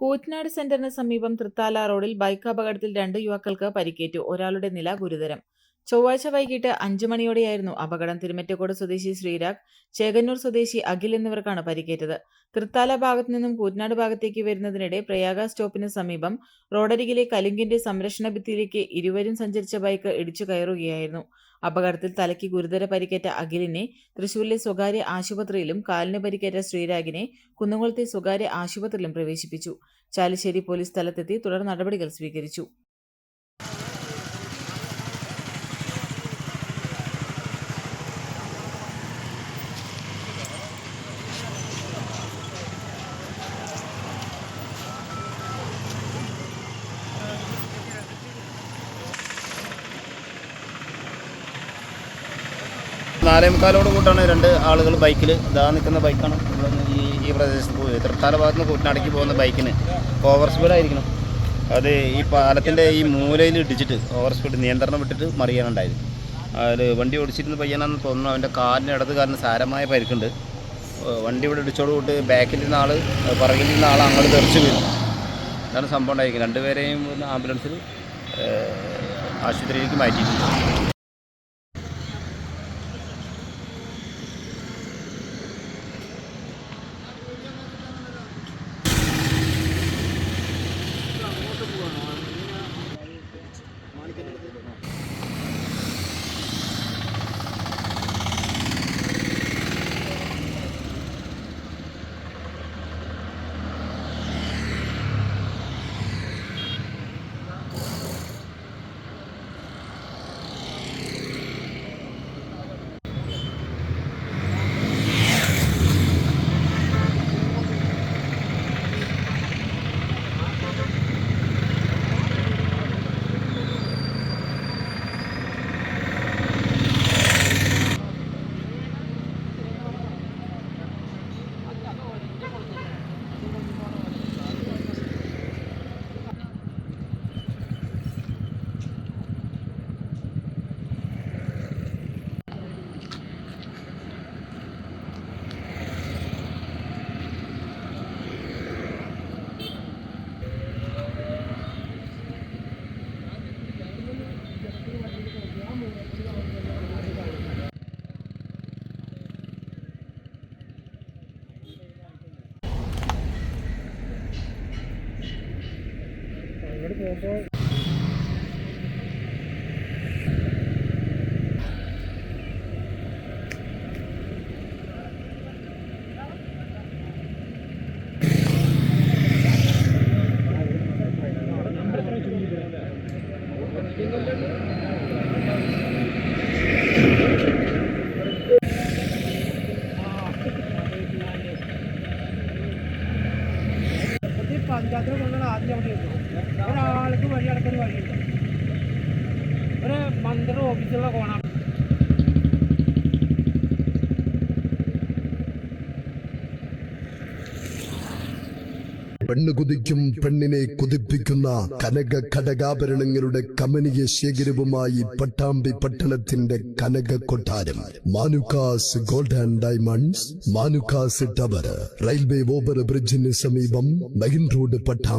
കൂറ്റനാട് സെന്ററിന് സമീപം തൃത്താല റോഡിൽ ബൈക്ക് അപകടത്തിൽ രണ്ട് യുവാക്കൾക്ക് പരിക്കേറ്റു. ഒരാളുടെ നില ഗുരുതരം. ചൊവ്വാഴ്ച വൈകിട്ട് അഞ്ചു മണിയോടെയായിരുന്നു അപകടം. തിരുമറ്റക്കോട് സ്വദേശി ശ്രീരാഗ് ചേകന്നൂർ സ്വദേശി അഖിൽ എന്നിവർക്കാണ് പരിക്കേറ്റത്. തൃത്താല ഭാഗത്തു നിന്നും കൂറ്റനാട് ഭാഗത്തേക്ക് വരുന്നതിനിടെ പ്രയാഗ സ്റ്റോപ്പിന് സമീപം റോഡരികിലെ കലുങ്കിന്റെ സംരക്ഷണ ഭിത്തിയിലേക്ക് ഇരുവരും സഞ്ചരിച്ച ബൈക്ക് ഇടിച്ചു കയറുകയായിരുന്നു. അപകടത്തിൽ തലയ്ക്ക് ഗുരുതര പരിക്കേറ്റ അഖിലിനെ തൃശൂരിലെ സ്വകാര്യ ആശുപത്രിയിലും കാലിന് പരിക്കേറ്റ ശ്രീരാഗിനെ കുന്നുകുളത്തെ സ്വകാര്യ ആശുപത്രിയിലും പ്രവേശിപ്പിച്ചു. ചാലിശ്ശേരി പോലീസ് സ്ഥലത്തെത്തി തുടർ നടപടികൾ സ്വീകരിച്ചു. നാലേ മുക്കാലോട് കൂട്ടാണ് രണ്ട് ആളുകൾ ബൈക്കിൽ ഇതാ നിൽക്കുന്ന ബൈക്കാണ്. ഈ ഈ പ്രദേശത്ത് പോയി. തൃത്താല ഭാഗത്ത് നിന്ന് കൂട്ടിനടക്കി പോകുന്ന ബൈക്കിന്. ഓവർ സ്പീഡായിരിക്കണം അത് ഈ പാലത്തിന്റെ ഈ മൂലയിൽ ഇടിച്ചിട്ട് ഓവർ സ്പീഡ് നിയന്ത്രണം വിട്ടിട്ട് മറിയാനുണ്ടായത് അതിൽ വണ്ടി ഓടിച്ചിരുന്ന പയ്യനാണെന്ന് തോന്നുന്നു. അവന്റെ കാലിന് ഇടത് കാരണം സാരമായ പരിക്കുണ്ട്. വണ്ടി ഇവിടെ ഇടിച്ചോട് കൂട്ട് ബാക്കിൽ നിന്ന ആൾ പുറകിൽ നിന്ന ആൾ അങ്ങോട്ട് തെറിച്ച് വീണു. അതാണ് സംഭവം ഉണ്ടായിരിക്കുന്നത്. രണ്ടുപേരെയും ആംബുലൻസിൽ ആശുപത്രിയിലേക്ക് മാറ്റിയിട്ടുണ്ട് ഈ പഞ്ചായത്തിന് കൊണ്ടുള്ള ആദ്യം അവിടെ ഇരുന്നു? ഒരാൾക്ക് വഴി അടക്കുന്ന വഴിയുണ്ട്. ഒരു മന്ത്രി ഓഫീസുള്ള കോണാണ് പെണ്ണ് കുതിക്കും പെണ്ണിനെ കുതിപ്പിക്കുന്ന കനക ഘടകാഭരണങ്ങളുടെ കമനീയ ശേഖരവുമായി പട്ടാമ്പി പട്ടണത്തിന്റെ കനക കൊട്ടാരം. Manukkas gold and diamonds Manukkas tower railway over ബ്രിഡ്ജിന് സമീപം മെയിൻ റോഡ് പട്ടാമ്പി